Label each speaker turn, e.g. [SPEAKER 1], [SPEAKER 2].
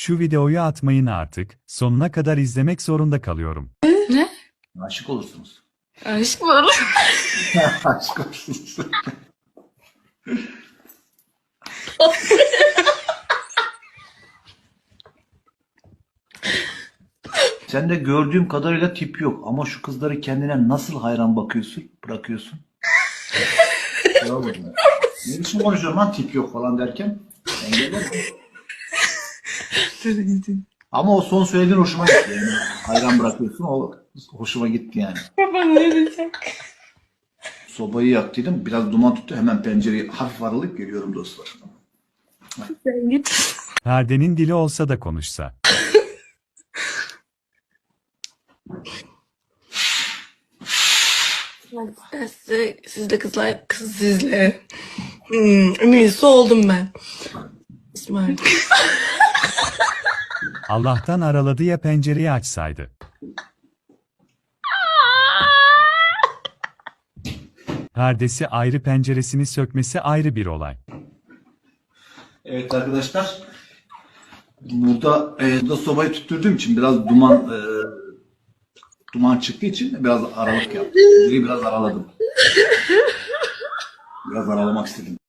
[SPEAKER 1] Şu videoyu atmayın artık, sonuna kadar izlemek zorunda kalıyorum.
[SPEAKER 2] Ne?
[SPEAKER 3] Aşık olursunuz.
[SPEAKER 2] Aşk mı olur?
[SPEAKER 3] Aşık olursunuz. Sende gördüğüm kadarıyla tip yok ama şu kızları kendine nasıl hayran bakıyorsun, bırakıyorsun? Bravo ne biçim konuşuyorum lan tip yok falan derken? Engeller mi? Ama o son söylediğin hoşuma gitti yani. Hayran bırakıyorsun o hoşuma gitti yani.
[SPEAKER 2] Baba ne diyecek?
[SPEAKER 3] Sobayı yaktıydım. Biraz duman tuttu. Hemen pencereyi hafif aralayıp geliyorum dostlar.
[SPEAKER 2] Sen git.
[SPEAKER 1] Perdenin dili olsa da konuşsa.
[SPEAKER 2] Ben size, sizle kızlar, kız sizle. Hmm, en iyisi oldum ben. İsmail.
[SPEAKER 1] Allah'tan araladı ya pencereyi açsaydı. Perdesi ayrı penceresini sökmesi ayrı bir olay.
[SPEAKER 3] Evet arkadaşlar. Burada, e, burada sobayı tutturduğum için biraz duman e, duman çıktığı için biraz aralık yaptım. Dili biraz araladım. Biraz aralamak istedim.